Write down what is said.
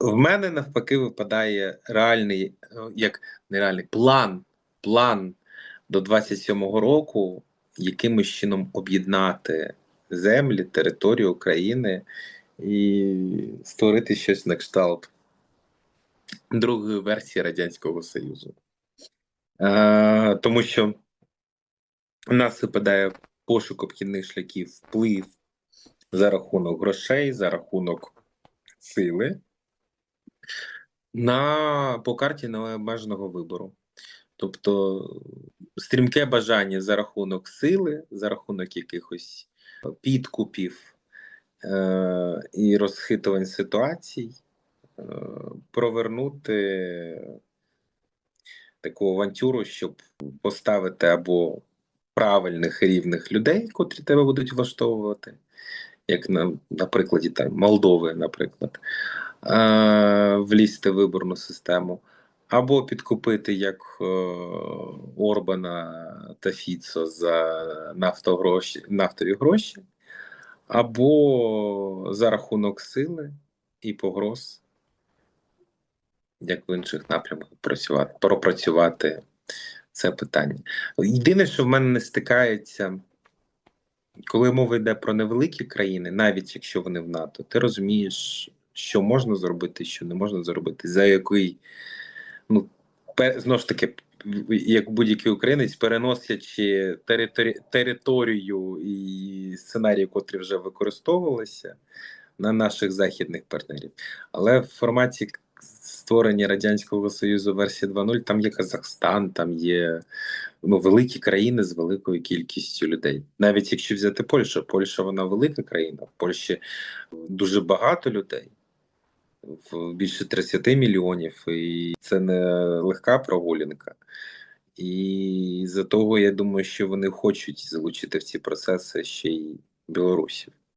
В мене навпаки випадає реальний, е, як нереальний план, план до 27-го року, якимось чином об'єднати землі, територію України і створити щось на кшталт другої версії Радянського Союзу. Е, тому що у нас випадає пошук обхідних шляхів, вплив за рахунок грошей, за рахунок сили на по карті необмеженого вибору. Тобто стрімке бажання за рахунок сили, за рахунок якихось підкупів е- і розхитувань ситуацій, е- провернути таку авантюру, щоб поставити або правильних рівних людей, котрі тебе будуть влаштовувати, як на, на прикладі там, Молдови, наприклад, е- влізти в виборну систему, або підкупити як е- Орбана та Фіцо за нафтогроші, нафтові гроші, або за рахунок сили і погроз, як в інших напрямках працювати, пропрацювати це питання. Єдине, що в мене не стикається, коли мова йде про невеликі країни, навіть якщо вони в НАТО, ти розумієш, що можна зробити, що не можна зробити, за який, ну, знову ж таки, як будь-який українець, переносячи територі... територію і сценарії, котрі вже використовувалися на наших західних партнерів. Але в форматі створення Радянського Союзу версії 2.0 там є Казахстан, там є ну, великі країни з великою кількістю людей. Навіть якщо взяти Польщу, Польща вона велика країна, в Польщі дуже багато людей. В більше 30 мільйонів, і це не легка прогулянка. І за того я думаю, що вони хочуть залучити в ці процеси ще й білорусів.